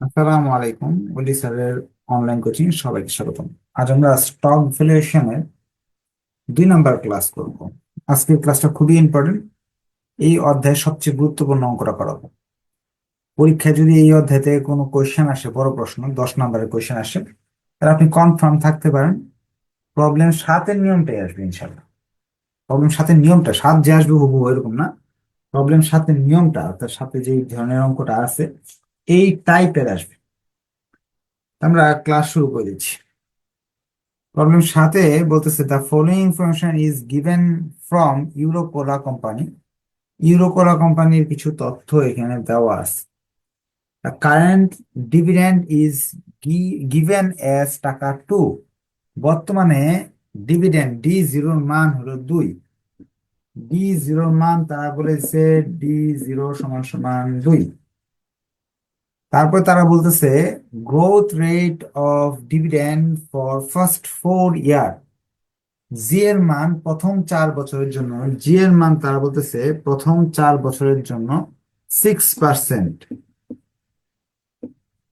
আসসালামু আলাইকুম ওলি স্যারের অনলাইন কোচিং সবাইকে স্বাগতম। আজ আমরা স্টক ভ্যালুয়েশনের দুই নাম্বার ক্লাস করব। আজকের ক্লাসটা খুবই ইম্পর্টেন্ট এই অধ্যায়ের সবচেয়ে গুরুত্বপূর্ণ অঙ্কটা করাবো পরীক্ষায় যদি এই অধ্যায় থেকে কোনো কোয়েশ্চেন আসে, বড় প্রশ্ন, দশ নাম্বারের কোয়েশ্চেন আসে, তাহলে আপনি কনফার্ম থাকতে পারেন। প্রবলেম সাতের নিয়মটাই আসবে ইনশাল্লাহ প্রবলেম সাতের নিয়মটা, সাত যে আসবে হুবহু এরকম না। প্রবলেম সাতের নিয়মটা, অর্থাৎ সাথে যে ধরনের অঙ্কটা আছে এই টাইপের আসবে। আমরা ক্লাস শুরু করে দিচ্ছি। প্রবলেম সাথে বলতেছে the following information is given from Eurocola company Eurocola কোম্পানির কিছু তথ্য এখানে দেওয়া আছে। The current dividend is given as taka two বর্তমানে ডিভিডেন্ড ডি জিরোর মান হলো দুই। ডি জিরোর মান তারা বলেছে ডি জিরো সমান সমান দুই। তারপর তারা বলতেছে growth rate of dividend for first four year G এর মান প্রথম চার বছরের জন্য জি এর মান তারা বলতেছে, প্রথম চার বছরের জন্য সিক্স পার্সেন্ট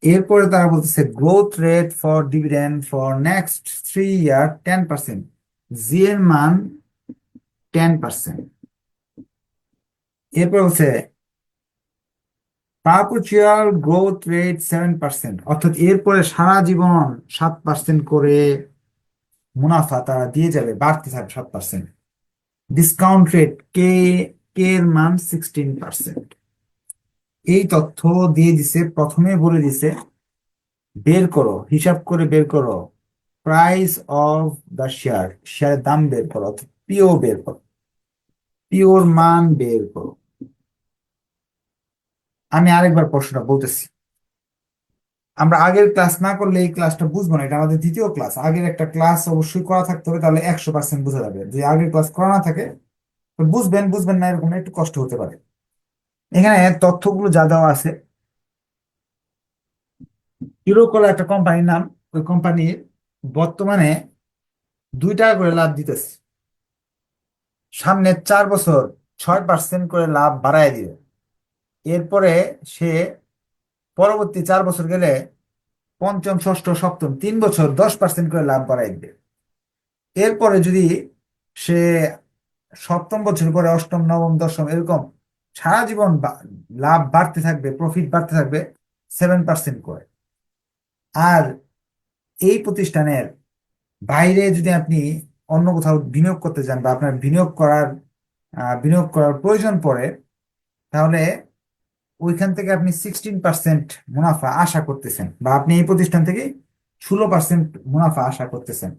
এরপরে তারা বলতেছে growth rate for dividend for next three year ten percent G এর মান টেন পার্সেন্ট এরপর বলছে perpetual growth rate seven percent অর্থাৎ এরপরে সারা জীবন সাত পার্সেন্ট করে মুনাফা তারা দিয়ে যাবে, বাড়তে থাকবে সাত percent discount rate K K এর মান সিক্সটিন পার্সেন্ট এই তথ্য দিয়ে দিছে, প্রথমে বলে দিছে, বের করো, হিসাব করে বের করো প্রাইস অফ দ্য শেয়ার শেয়ারের দাম বের করো, অর্থাৎ পিও বের করো পিওর মান বের করো। আমি আরেকবার প্রশ্নটা বলতেছি। আমরা আগের ক্লাস না করলে এই ক্লাসটা বুঝব না, এটা আমাদের দ্বিতীয় ক্লাস আগের একটা ক্লাস অবশ্যই করা থাকতে হবে, তাহলে একশো পার্সেন্ট বোঝা যাবে। যদি আগের ক্লাস করা না থাকে বুঝবেন বুঝবেন না, এরকম একটু কষ্ট হতে পারে। এখানে তথ্যগুলো যা দেওয়া আছে। ইউরোকোলা একটা কোম্পানির নাম, ওই কোম্পানির বর্তমানে দুই টাকা করে লাভ দিতেছে। সামনে চার বছর ছয় পার্সেন্ট করে লাভ বাড়ায় দিবে। এরপরে সে পরবর্তী চার বছর গেলে পঞ্চম, ষষ্ঠ, সপ্তম, তিন বছর দশ পার্সেন্ট করে লাভ বাড়াই দিবে। এরপরে যদি সে সপ্তম বছর পরে অষ্টম, নবম, দশম এরকম সারা জীবন লাভ বাড়তে থাকবে প্রফিট বাড়তে থাকবে সেভেন পার্সেন্ট করে। আর এই প্রতিষ্ঠানের বাইরে যদি আপনি অন্য কোথাও বিনিয়োগ করতে যান বা আপনার বিনিয়োগ করার বিনিয়োগ করার প্রয়োজন পড়ে, তাহলে ওইখান থেকে আপনি সিক্সটিন পার্সেন্ট মুনাফা আশা করতেছেন বা আপনি এই প্রতিষ্ঠান থেকে ষোলো পার্সেন্ট মুনাফা আশা করতেছেন।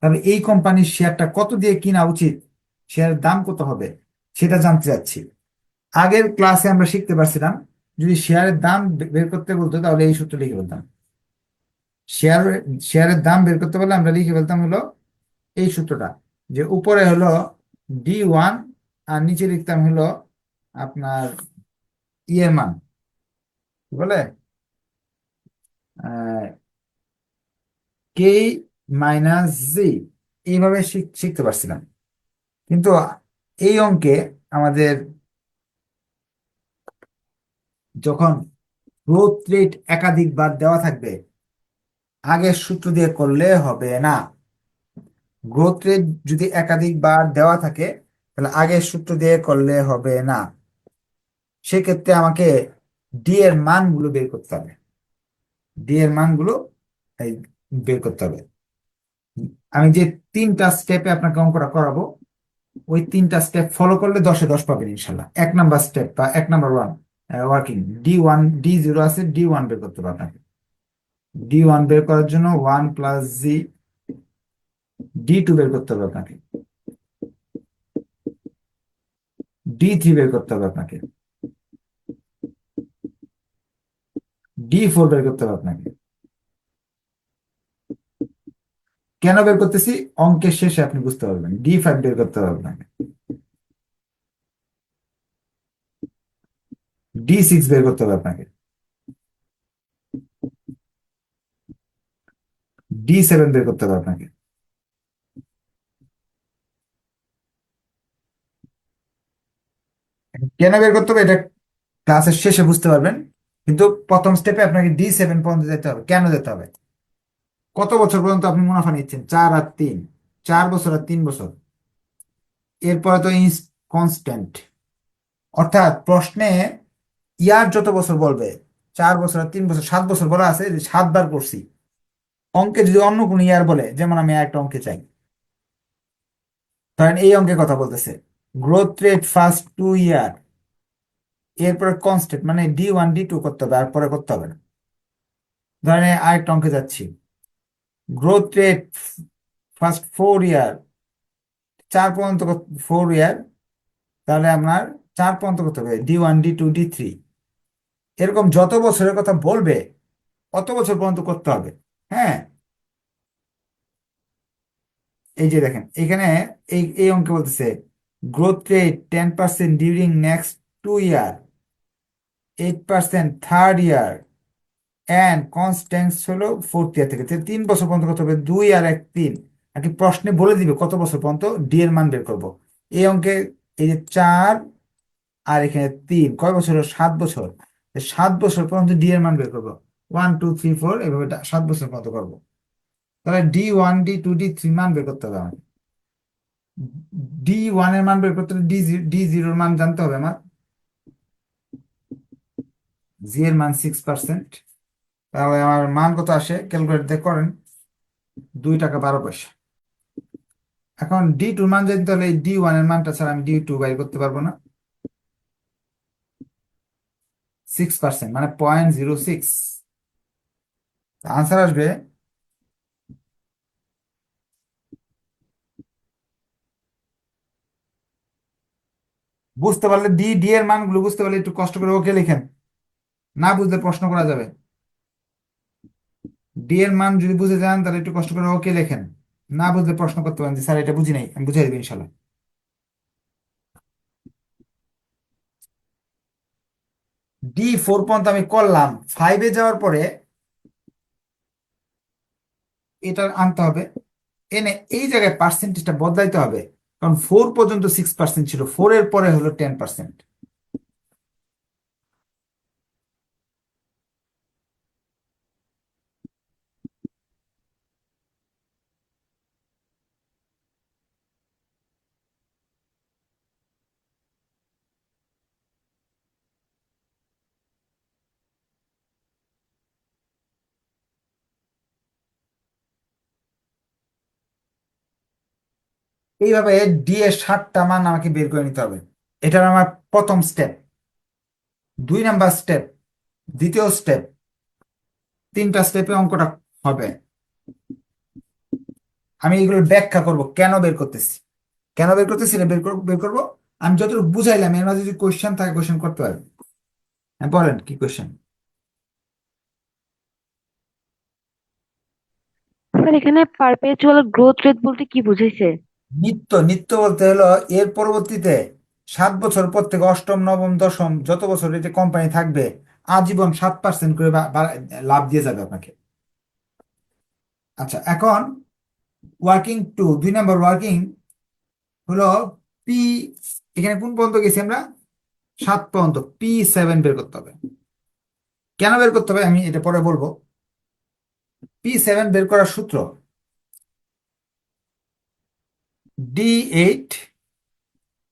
তাহলে এই কোম্পানির শেয়ারটা কত দিয়ে কিনা উচিত? শেয়ারের দাম কত হবে? সেটা জানতে চাচ্ছি। আগের ক্লাসে আমরা শিখতে পারছিলাম, যদি শেয়ারের দাম বের করতে বলতো তাহলে এই সূত্র লিখে ফেলতাম। শেয়ার, শেয়ারের দাম বের করতে বললে আমরা লিখে ফেলতাম হলো এই সূত্রটা, যে উপরে হলো ডি ওয়ান আর নিচে লিখতাম হলো আপনার ইয়ের মান কি বলে? কে মাইনাস জি এইভাবে শিখতে পারছিলাম। কিন্তু এই অঙ্কে আমাদের যখন গ্রোথ রেট একাধিকবার দেওয়া থাকবে, আগের সূত্র দিয়ে করলে হবে না। গ্রোথ রেট যদি একাধিকবার দেওয়া থাকে, তাহলে আগের সূত্র দিয়ে করলে হবে না। সেক্ষেত্রে আমাকে ডি এর মানগুলো বের করতে হবে। ডি এর মানগুলো বের করতে হবে। আমি যে তিনটা স্টেপে আপনাকে অঙ্কটা করাবো, ওই তিনটা স্টেপ ফলো করলে দশে দশ পাবেন ইনশাল্লাহ। এক নাম্বার স্টেপ বা এক number one working D one D zero আছে ডি ওয়ান বের করতে হবে আপনাকে। ডি ওয়ান বের করার জন্য one plus G D two বের করতে হবে আপনাকে। ডি থ্রি বের করতে হবে আপনাকে। ডি ফোর বের করতে হবে আপনাকে। কেন বের করতেছি? অঙ্কের শেষে আপনি বুঝতে পারবেন। ডি ফাইভ বের করতে হবে আপনাকে। ডি সিক্স বের করতে হবে আপনাকে। ডি সেভেন বের করতে হবে আপনাকে। কেন বের করতে হবে? এটা ক্লাসের শেষে বুঝতে পারবেন। কিন্তু প্রথম স্টেপে আপনাকে ডি সেভেন পর্যন্ত যেতে হবে। কেন যেতে হবে? কত বছর পর্যন্ত আপনি মুনাফা নিচ্ছেন? চার আর তিন। চার বছর আর তিন বছর। এরপরে তো ইন কনস্ট্যান্ট অর্থাৎ প্রশ্নে, ইয়ার যত বছর বলবে, চার বছর আর তিন বছর, সাত বছর বলা আছে, যে সাতবার করছি। অঙ্কে যদি অন্য কোনো ইয়ার বলে, যেমন আমি একটা অঙ্কে চাই। ধরেন এই অঙ্কে কথা বলতেছে। Growth rate first two year এরপরে কনস্ট্যান্ট মানে ডি ওয়ান ডি টু করতে হবে, আর পরে করতে হবে না। ধরেন আরেকটা অঙ্কে যাচ্ছি। Growth rate first four year চার পর্যন্ত ফোর ইয়ার তাহলে আপনার চার পর্যন্ত করতে হবে D one D two D three এরকম যত বছরের কথা বলবে, অত বছর পর্যন্ত করতে হবে হ্যাঁ? এই যে দেখেন, এখানে এই এই অঙ্কে বলতেছে growth rate ten percent during next two year eight percent third year and constants হলো ফোর্থ ইয়ার থেকে। তিন বছর পর্যন্ত করতে হবে, দুই আর এক তিন। আর কি প্রশ্নে বলে দিবে কত বছর পর্যন্ত ডি এর মান বের করব? এই অঙ্কে এই যে চার আর এখানে তিন, কয় বছর? সাত বছর। সাত বছর পর্যন্ত ডি এর মান বের করব। ওয়ান টু থ্রি ফোর এভাবে সাত বছর পর্যন্ত করব। তাহলে D one D two D three মান বের করতে হবে আমাকে। ডি ওয়ানের মান বের করতে হলে ডি ডি জিরোর মান জানতে হবে আমার। জি এর মান সিক্স পার্সেন্ট তাহলে আমার মান কত আসে? ক্যালকুলেট দিয়ে করেন। দুই টাকা বারো পয়সা। এখন ডি টুর মান জানতে তাহলে ডি ওয়ানের মানটা ছাড়া আমি ডি টু বাইর করতে পারব না। সিক্স পার্সেন্ট মানে পয়েন্ট জিরো সিক্স আনসার আসবে। বুঝতে পারলে ডি ডি এর মানগুলো বুঝতে পারলে একটু কষ্ট করে ওকে লিখেন। না বুঝলে প্রশ্ন করা যাবে। ডি এর মান যদি বুঝে যান, তাহলে একটু কষ্ট করে ওকে লেখেন। না বুঝলে প্রশ্ন করতে পারেন যে, স্যার, এটা বুঝি নাই, আমি বুঝাই দেবো ইনশাল্লাহ ডি ফোর পর্যন্ত আমি করলাম। ফাইভে যাওয়ার পরে এটা আনতে হবে। এনে এই জায়গায় পার্সেন্টেজটা বদলাইতে হবে। কারণ ফোর পর্যন্ত সিক্স পার্সেন্ট ছিল। ফোর এর পরে হলো টেন পার্সেন্ট এইভাবে ডি এর সাতটা মান আমাকে বের করে নিতে হবে। এটা আমার প্রথম স্টেপ দুই নাম্বার স্টেপ দ্বিতীয় স্টেপ তিনটা স্টেপে অঙ্কটা হবে। আমি এগুলো ব্যাখ্যা করব, কেন বের করতেছি? কেন বের করতেছি? এটা বের করব বের করব। আমি যতটুকু বুঝাইলাম, এর মাঝে যদি কোয়েশ্চেন থাকে কোয়েশ্চেন করতে পারবে। হ্যাঁ বলেন, কি কোয়েশ্চেন এখানে পারপেচুয়াল গ্রোথ রেট বলতে কি বুঝাইছে? নিত্য নিত্য বলতে হলো এর পরবর্তীতে সাত বছর পর থেকে অষ্টম, নবম, দশম যত বছর এটা কোম্পানি থাকবে, আজীবন সাত পার্সেন্ট করে লাভ দিয়ে যাবে আপনাকে। আচ্ছা এখন ওয়ার্কিং টু দুই নম্বর ওয়ার্কিং হলো পি এখানে কোন পর্যন্ত গেছি আমরা? সাত পর্যন্ত পি সেভেন বের করতে হবে। কেন বের করতে হবে? আমি এটা পরে বলব। পি সেভেন বের করার সূত্র D eight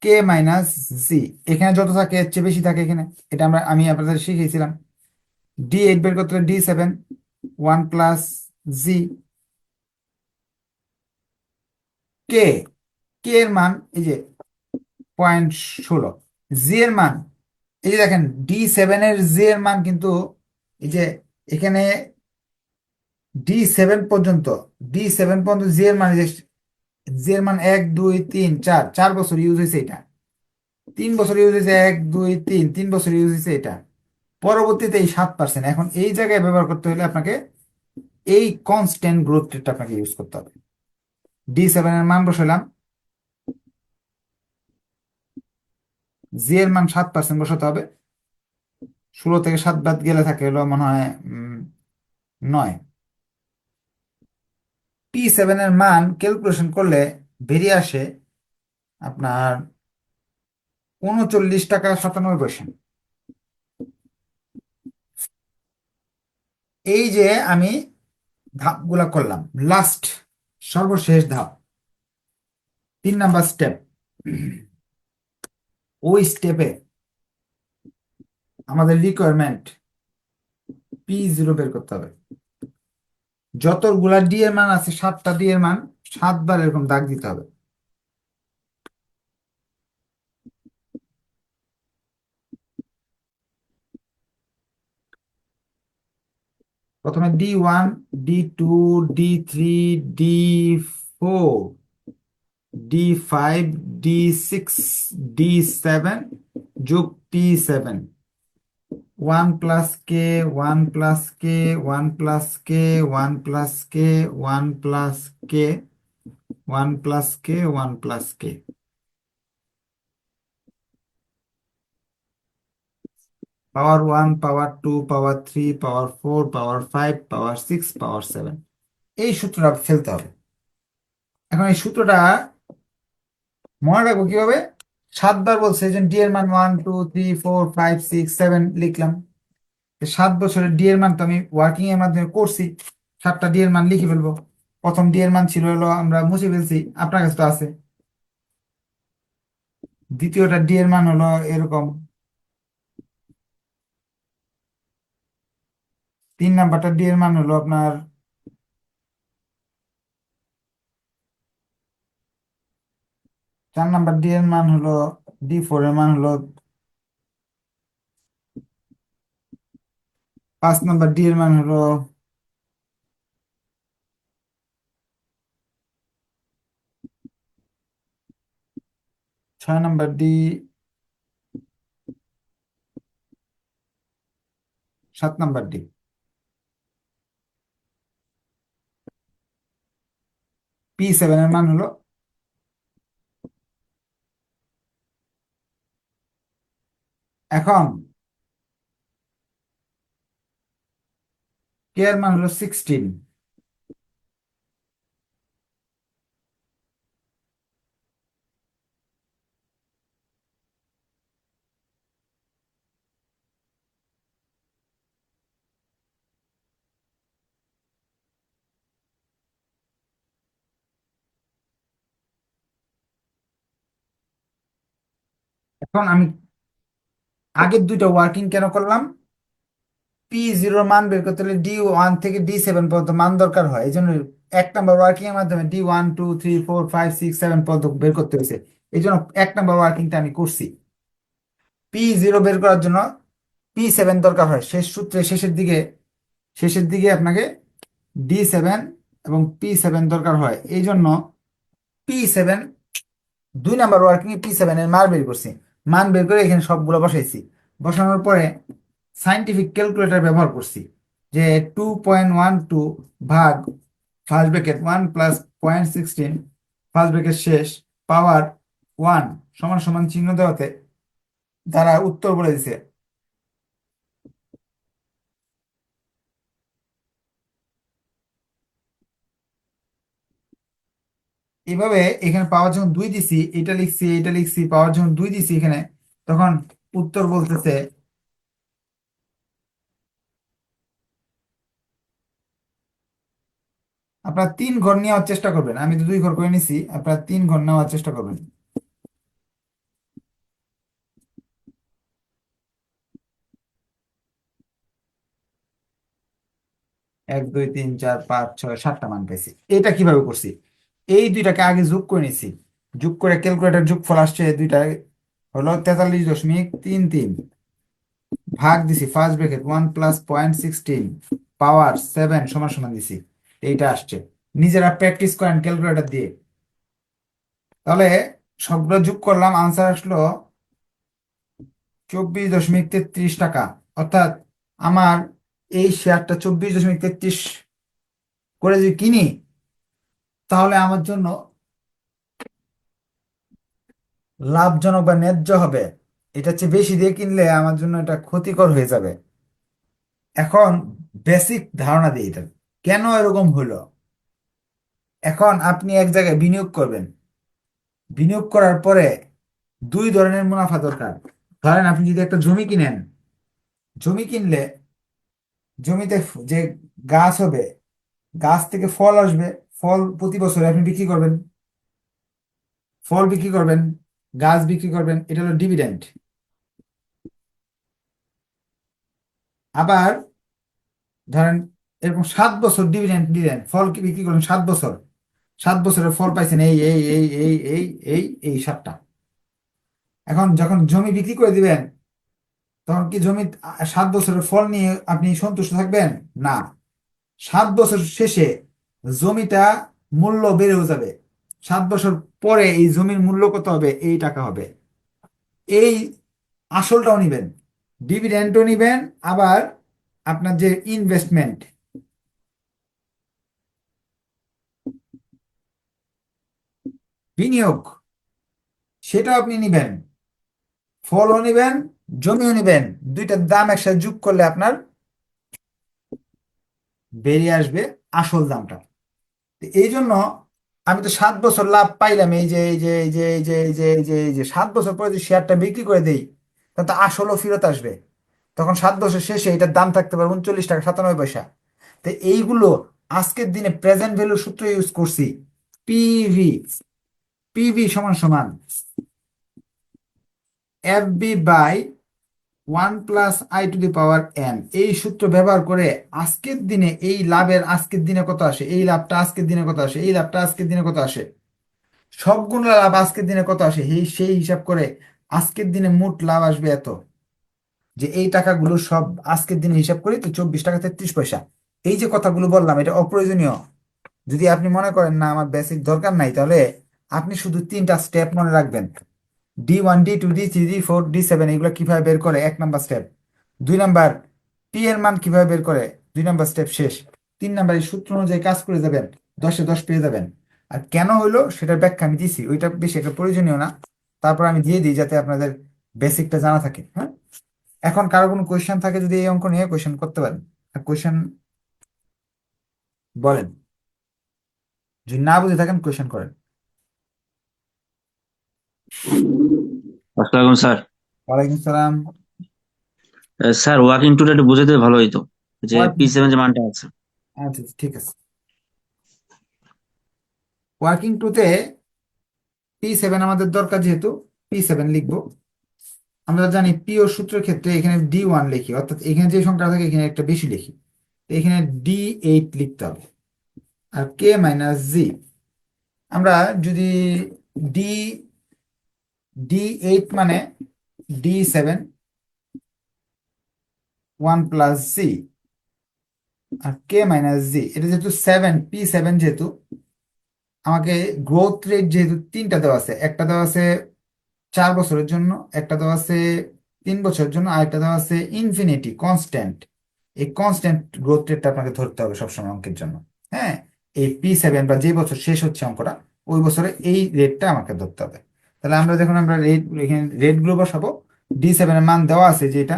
K minus G এখানে যত থাকে, এর চেয়ে বেশি থাকে এখানে। এটা আমরা, আমি আপনাদের শিখিয়েছিলাম। ডি এইট বের করতে D seven one plus G K K এর মান, এই যে পয়েন্ট ষোলো। জি এর মান, এই যে দেখেন ডি সেভেনের জি এর মান কিন্তু, এই যে এখানে ডি সেভেন পর্যন্ত ডি সেভেন পর্যন্ত জি এর মান জি এর মান এক, দুই, তিন, চার। চার বছর ইউজ হয়েছে এটা। তিন বছর ইউজ হয়েছে এক, দুই, তিন। তিন বছর ইউজ হয়েছে এটা। পরবর্তীতে এই সাত পার্সেন্ট এখন এই জায়গায় ব্যবহার করতে হলে আপনাকে এই কনস্ট্যান্ট গ্রোথ রেটটা আপনাকে ইউজ করতে হবে। ডি সেভেন এর মান বসালাম। জি এর মান সাত পার্সেন্ট বসাতে হবে। ষোলো থেকে সাত বাদ গেলে থাকে হলো মনে হয় নয়। পি সেভেনের মান ক্যালকুলেশন করলে বেরিয়ে আসে আপনার উনচল্লিশ টাকা সাতানব্বই পয়সা। এই যে আমি ধাপগুলা করলাম লাস্ট সর্বশেষ ধাপ, তিন নাম্বার স্টেপ ওই স্টেপে আমাদের রিকোয়ারমেন্ট পি জিরো বের করতে হবে। যতগুলা ডি এর মান আছে, সাতটা ডি এর মান সাতবার এরকম দাগ দিতে হবে। প্রথমে D one D two D three D four D five D six D seven যোগ P seven one plus K, one plus K, one plus K, one plus K, one plus K, one plus K, one plus K. Power one, power two, power three, power four, power five, power six, power seven. এই সূত্রটা ফেলতে হবে। এখন এই সূত্রটা মনে রাখব কীভাবে? সাতবার বলছে যে ডি এর মান one two three four five six seven লিখলাম। সাত বছরের ডি এর মান তো আমি ওয়ার্কিং এর মাধ্যমে করছি, সাতটা ডি এর মান লিখে ফেলব। প্রথম ডি এর মান ছিল হলো আমরা মুছে ফেলছি, আপনার কাছে তো আছে। দ্বিতীয়টা ডি এর মান হলো এরকম। তিন নাম্বারটা ডি এর মান হলো আপনার চার নাম্বার ডি এর মান হলো ডি ফোর এর মান হলো, পাঁচ নাম্বার ডি এর মান হলো, ছয় নাম্বার ডি সাত নাম্বার ডি পি সেভেন এর মান হলো এখন কে এর মান হলো সিক্সটিন এখন আমি আগের দুইটা ওয়ার্কিং কেন করলাম? পি জিরোর মান বের করতে হলে ডি ওয়ান থেকে ডি সেভেন পর্যন্ত মান দরকার হয়। এই জন্য এক নাম্বার ওয়ার্কিং এর মাধ্যমে D one two three four five six seven পর্যন্ত বের করতে হয়েছে। এই জন্য এক নাম্বার ওয়ার্কিংটা আমি করছি। পি জিরো বের করার জন্য পি সেভেন দরকার হয়। শেষ সূত্রে শেষের দিকে শেষের দিকে আপনাকে ডি সেভেন এবং পি সেভেন দরকার হয়। এই জন্য পি সেভেন দুই নাম্বার ওয়ার্কিং পি সেভেন এর মান বের করছি। মান বের করে এখানে সবগুলো বসাইছি। বসানোর পরে সাইন্টিফিক ক্যালকুলেটর ব্যবহার করছি যে টু পয়েন্ট ওয়ান টু ভাগ first bracket one plus point sixteen first bracket শেষ পাওয়ার ওয়ান সমান সমান চিহ্ন দেওয়াতে তারা উত্তর বলে দিছে। এভাবে এখানে পাওয়ার যখন দুই দিছি, এটা লিখছি এটা লিখছি, পাওয়ার যখন দুই দিছি এখানে, তখন উত্তর বলতেছে আপনারা তিন ঘর নেওয়ার চেষ্টা করবেন। আমি তো দুই ঘর করে নিছি, আপনারা তিন ঘর নেওয়ার চেষ্টা করবেন। এক, দুই, তিন, চার, পাঁচ, ছয়, সাতটা মান পাইছি। এটা কীভাবে করছি? এই দুইটাকে আগে যোগ করে নিছি। যোগ করে ক্যালকুলেটর যোগফল আসছে দুইটা, হলো তেতাল্লিশ দশমিক তিন তিন। ভাগ দিছি first bracket one plus point sixteen power seven সমান সমান দিছি, এইটা আসছে। নিজেরা প্র্যাকটিস করেন ক্যালকুলেটার দিয়ে। তাহলে সবগুলো যোগ করলাম আনসার আসলো চব্বিশ দশমিক তেত্রিশ টাকা। অর্থাৎ আমার এই শেয়ারটা চব্বিশ দশমিক তেত্রিশ করে যদি কিনি তাহলে আমার জন্য লাভজনক বা ন্যায্য হবে। এটা চেয়ে বেশি দিয়ে কিনলে আমার জন্য এটা ক্ষতিকর হয়ে যাবে। এখন বেসিক ধারণা দিই এটা। কেন এরকম হলো? এখন আপনি এক জায়গায় বিনিয়োগ করবেন। বিনিয়োগ করার পরে দুই ধরনের মুনাফা দরকার। ধরেন আপনি যদি একটা জমি কিনেন, জমি কিনলে জমিতে যে গাছ হবে, গাছ থেকে ফল আসবে। ফল প্রতি বছরে আপনি বিক্রি করবেন। ফল বিক্রি করবেন, গাছ বিক্রি করবেন, এটা হলো ডিভিডেন্ড আবার ধরেন এরকম সাত বছর ডিভিডেন্ড দিলেন, ফল বিক্রি করলেন সাত বছর? সাত বছরের ফল পাইছেন এই এই এই এই এই এই এই সাতটা। এখন যখন জমি বিক্রি করে দিবেন, তখন কি জমি সাত বছরের ফল নিয়ে আপনি সন্তুষ্ট থাকবেন? না। সাত বছর শেষে জমিটা মূল্য বেড়েও যাবে। সাত বছর পরে এই জমির মূল্য কত হবে? এই টাকা হবে। এই আসলটাও নিবেন ডিভিডেন্ডও নিবেন, আবার আপনার যে ইনভেস্টমেন্ট বিনিয়োগ, সেটাও আপনি নিবেন। ফলও নিবেন, জমিও নিবেন দুইটার দাম একসাথে যোগ করলে আপনার বেরিয়ে আসবে আসল দামটা। এই জন্য আমি তো সাত বছর লাভ পাইলাম, এই যে এই যে এই যে এই যে যে যে যে, সাত বছর পরে যদি শেয়ারটা বিক্রি করে দেই তখন তো আসলও ফেরত আসবে। তখন সাত বছর শেষে এটার দাম থাকতে পারে উনচল্লিশ টাকা সাতানব্বই পয়সা। তো এইগুলো আজকের দিনে প্রেজেন্ট ভ্যালু সূত্র ইউজ করছি পিভি পিভি সমান সমান F B by one plus I to the power N. এই সূত্র ব্যবহার করে আজকের দিনে এই লাভের আজকের দিনে কত আসে? এই লাভটা আজকের দিনে কত আসে? এই লাভটা আজকের দিনে কত আসে? সবগুলো লাভ আজকের দিনে কত আসে? এই সেই হিসাব করে আজকের দিনে মোট লাভ আসবে এত। যে এই টাকাগুলো সব আজকের দিনে হিসাব করি তো চব্বিশ টাকা তেত্রিশ পয়সা। এই যে কথাগুলো বললাম, এটা অপ্রয়োজনীয়। যদি আপনি মনে করেন, না, আমার বেসিক দরকার নাই, তাহলে আপনি শুধু তিনটা স্টেপ মনে রাখবেন। D one D two D three D four D seven এগুলো কীভাবে বের করে? এক নাম্বার স্টেপ দুই নাম্বার পি এর মান কীভাবে বের করে? দুই নাম্বার স্টেপ শেষ। তিন নাম্বার, এই সূত্র অনুযায়ী কাজ করে যাবেন। দশে দশ পেয়ে যাবেন। আর কেন হইল? সেটার ব্যাখ্যা আমি দিছি। ওইটা বেশি একটা প্রয়োজনীয় না। তারপর আমি দিয়ে দিই যাতে আপনাদের বেসিকটা জানা থাকে হ্যাঁ? এখন কারও কোনো কোয়েশ্চেন থাকে যদি এই অঙ্ক নিয়ে কোয়েশ্চেন করতে পারেন। আর কোয়েশ্চেন বলেন। যদি না বুঝে থাকেন কোয়েশ্চেন করেন। আসসালামু স্যার। ওয়ালাইকুম সালাম। স্যার ওয়ার্কিং টুটা একটু বুঝে দিলে ভালো হইতো। যে পি সেভেন যে মানটা আছে। আচ্ছা আচ্ছা, ঠিক আছে। ওয়ার্কিং টুতে পি সেভেন আমাদের দরকার যেহেতু পি সেভেন লিখব। আমরা জানি পি ও সূত্রের ক্ষেত্রে এখানে ডি ওয়ান লিখি অর্থাৎ এখানে যে সংখ্যা থাকে এখানে একটা বেশি লিখি। এখানে ডি এইট লিখতে হবে। আর কে মাইনাস জি আমরা যদি ডি ডি এইট মানে D seven one plus G আর কে মাইনাস জি এটা যেহেতু সেভেন পি সেভেন যেহেতু, আমাকে গ্রোথ রেট যেহেতু তিনটা দেওয়া আছে, একটা দেওয়া আছে চার বছরের জন্য, একটা দেওয়া আছে তিন বছরের জন্য, আর একটা দেওয়া আছে ইনফিনিটি কনস্ট্যান্ট এই কনস্ট্যান্ট গ্রোথ রেটটা আপনাকে ধরতে হবে সবসময় অঙ্কের জন্য হ্যাঁ? এই পি সেভেন বা যে বছর শেষ হচ্ছে অঙ্কটা, ওই বছরে এই রেটটা আমাকে ধরতে হবে। তাহলে আমরা যখন আমরা রেড এখানে রেটগুলো বসাবো ডি সেভেনের মান দেওয়া আছে যেটা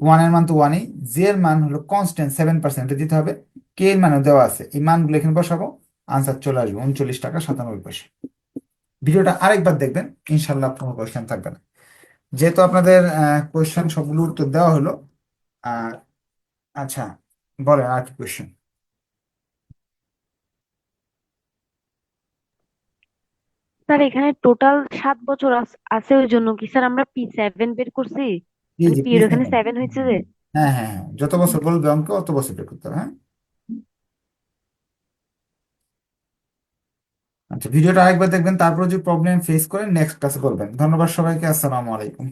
ওয়ানের মান তো ওয়ানই জি এর মান হলো কনস্ট্যান্ট সেভেন পার্সেন্ট দিতে হবে কে এর মানও দেওয়া আছে, এই মানগুলো এখানে বসাবো আনসার চলে আসবে, উনচল্লিশ টাকা সাতানব্বই পয়সা। ভিডিওটা আরেকবার দেখবেন ইনশাল্লাহ কোনো কোয়েশ্চেন থাকবে না। যেহেতু আপনাদের কোয়েশ্চেন সবগুলো উত্তর দেওয়া হলো, আর আচ্ছা বলেন আর কি কোয়েশ্চেন স্যার এখানে টোটাল সাত বছর আছে ওই জন্য কি? স্যার আমরা পি সেভেন বের করছি? জি মানে জি পি এর ওখানে সেভেন হয়েছে যে? হ্যাঁ হ্যাঁ হ্যাঁ। যত বছর বলবে অঙ্ক অত বছর বের করতে হবে হ্যাঁ? আচ্ছা ভিডিওটা আরেকবার দেখবেন তারপর যে প্রবলেম ফেস করেন নেক্সট ক্লাসে বলবেন ধন্যবাদ সবাইকে আসসালামু আলাইকুম।